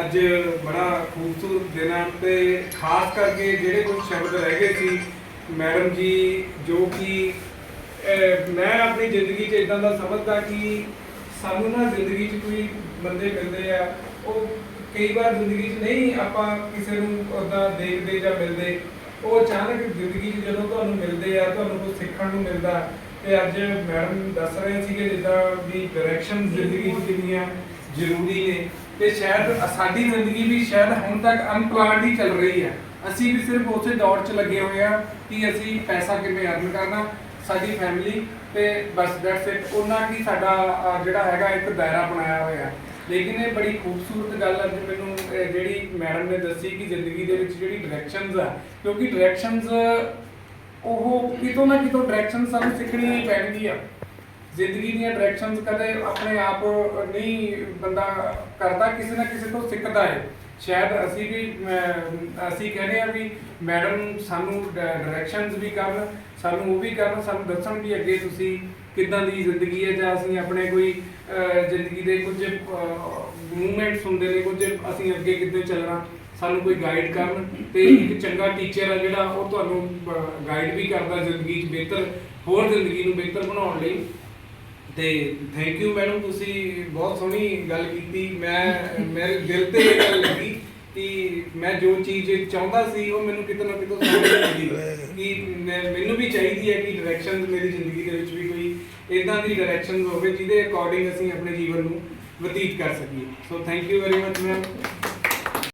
ਅੱਜ ਬੜਾ ਖੂਬਸੂਰਤ ਦਿਨ ਹੈ ਤੇ ਖਾਸ ਕਰਕੇ ਜਿਹੜੇ ਕੁਝ ਸ਼ਬਦ ਰਹਿ ਗਏ ਸੀ, ਮੈਡਮ ਜੀ, ਜੋ ਕਿ ਮੈਂ ਆਪਣੀ ਜ਼ਿੰਦਗੀ 'ਚ ਇਦਾਂ ਦਾ ਸਮਝਦਾ ਕਿ ਸਾਨੂੰ ਨਾ ਜ਼ਿੰਦਗੀ 'ਚ ਕੋਈ ਬੰਦੇ ਮਿਲਦੇ ਆ, ਉਹ ਕਈ ਵਾਰ ਜ਼ਿੰਦਗੀ 'ਚ ਨਹੀਂ ਆਪਾਂ ਕਿਸੇ ਨੂੰ ਉਦਾਂ ਦੇਖਦੇ ਜਾਂ ਮਿਲਦੇ। ਉਹ ਅਚਾਨਕ ਜ਼ਿੰਦਗੀ 'ਚ ਜਦੋਂ ਤੁਹਾਨੂੰ ਮਿਲਦੇ ਆ, ਤੁਹਾਨੂੰ ਕੁਝ ਸਿੱਖਣ ਨੂੰ ਮਿਲਦਾ, ਤੇ ਅੱਜ ਮੈਡਮ ਦੱਸ ਰਹੇ ਸੀਗੇ ਜਿੱਦਾਂ ਵੀ ਡਾਇਰੈਕਸ਼ਨ ਜ਼ਿੰਦਗੀ 'ਚ ਕਿੰਨੀਆਂ ਜ਼ਰੂਰੀ ਨੇ ਤੇ ਸ਼ਾਇਦ ਸਾਡੀ ਜ਼ਿੰਦਗੀ ਵੀ ਸ਼ਾਇਦ ਹੁਣ ਤੱਕ ਅਨਪਲਾਨਡ ਹੀ ਚੱਲ ਰਹੀ ਹੈ। ਅਸੀਂ ਵੀ ਸਿਰਫ ਉਸੇ ਦੌੜ 'ਚ ਲੱਗੇ ਹੋਏ ਆ ਕਿ ਅਸੀਂ ਪੈਸਾ ਕਿਵੇਂ ਅਰਨ ਕਰਨਾ, ਸਾਡੀ ਫੈਮਿਲੀ ਤੇ ਬਸ ਦੈਟਸ ਇਟ ਉਹਨਾਂ ਕੀ ਸਾਡਾ ਜਿਹੜਾ ਹੈਗਾ ਇੱਕ ਦਾਇਰਾ ਬਣਾਇਆ ਹੋਇਆ। ਲੇਕਿਨ ਇਹ ਬੜੀ ਖੂਬਸੂਰਤ ਗੱਲ ਅੱਜ ਮੈਨੂੰ ਜਿਹੜੀ ਮੈਡਮ ਨੇ ਦੱਸੀ ਕਿ ਜ਼ਿੰਦਗੀ ਦੇ ਵਿੱਚ ਜਿਹੜੀ ਡਾਇਰੈਕਸ਼ਨਸ ਆ, ਕਿਉਂਕਿ ਡਾਇਰੈਕਸ਼ਨਸ ਉਹ ਕਿਤੋਂ ਨਾ ਕਿਤੋਂ ਡਾਇਰੈਕਸ਼ਨ ਸਾਨੂੰ ਸਿੱਖਣੀ ਪੈਂਦੀ ਆ ਜ਼ਿੰਦਗੀ ਦੀਆਂ ਡਾਇਰੈਕਸ਼ਨਸ ਕਦੇ ਆਪਣੇ ਆਪ ਨਹੀਂ ਬੰਦਾ ਕਰਦਾ, ਕਿਸੇ ਨਾ ਕਿਸੇ ਤੋਂ ਸਿੱਖਦਾ ਹੈ। ਸ਼ਾਇਦ ਅਸੀਂ ਵੀ ਅਸੀਂ ਕਹਿੰਦੇ ਆ ਵੀ ਮੈਡਮ ਸਾਨੂੰ ਡਾਇਰੈਕਸ਼ਨਸ ਵੀ ਕਰਨ, ਸਾਨੂੰ ਉਹ ਵੀ ਕਰਨ, ਸਾਨੂੰ ਦੱਸਣ ਵੀ ਅੱਗੇ ਤੁਸੀਂ ਕਿੱਦਾਂ ਦੀ ਜ਼ਿੰਦਗੀ ਹੈ ਜਾਂ ਅਸੀਂ ਆਪਣੇ ਕੋਈ ਜ਼ਿੰਦਗੀ ਦੇ ਕੁਝ ਮੂਵਮੈਂਟਸ ਹੁੰਦੇ ਨੇ, ਕੁਝ ਅਸੀਂ ਅੱਗੇ ਕਿੱਦਾਂ ਚੱਲਣਾ ਸਾਨੂੰ ਕੋਈ ਗਾਈਡ ਕਰਨ ਤੇ ਇੱਕ ਚੰਗਾ ਟੀਚਰ ਆ ਜਿਹੜਾ ਉਹ ਤੁਹਾਨੂੰ ਗਾਈਡ ਵੀ ਕਰਦਾ ਜ਼ਿੰਦਗੀ 'ਚ ਬਿਹਤਰ, ਹੋਰ ਜ਼ਿੰਦਗੀ ਨੂੰ ਬਿਹਤਰ ਬਣਾਉਣ ਲਈ। ਤੇ ਥੈਂਕ ਯੂ ਮੈਡਮ ਤੁਸੀਂ ਬਹੁਤ ਸੋਹਣੀ ਗੱਲ ਕੀਤੀ। ਮੈਂ, ਮੇਰੇ ਦਿਲ ਤੇ ਇਹ ਗੱਲ ਲੱਗੀ ਕਿ ਮੈਂ ਜੋ ਚੀਜ਼ ਚਾਹੁੰਦਾ ਸੀ, ਉਹ ਮੈਨੂੰ ਕਿਤੇ ਨਾ ਕਿਤੇ ਸਮਝ ਲੱਗੀ ਕਿ ਮੈਂ- ਮੈਨੂੰ ਵੀ ਚਾਹੀਦੀ ਹੈ ਕਿ ਡਾਇਰੈਕਸ਼ਨ ਮੇਰੀ ਜ਼ਿੰਦਗੀ ਦੇ ਵਿੱਚ ਵੀ ਕੋਈ ਇਦਾਂ ਦੀ ਡਾਇਰੈਕਸ਼ਨ ਹੋਵੇ ਜਿਹਦੇ ਅਕੋਰਡਿੰਗ ਅਸੀਂ ਆਪਣੇ ਜੀਵਨ ਨੂੰ ਬਤੀਤ ਕਰ ਸਕੀਏ। So thank you very much ma'am